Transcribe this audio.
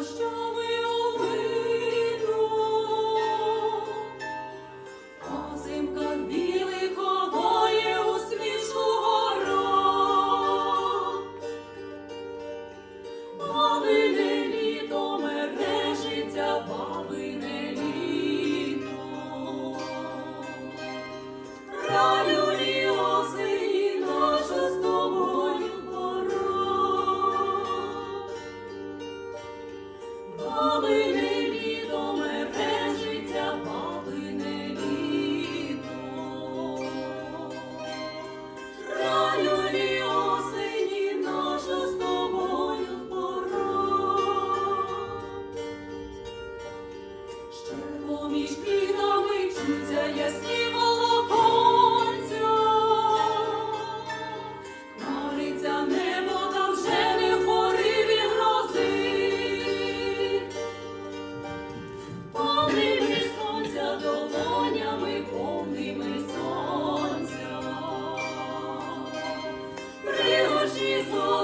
miłością. Сонця.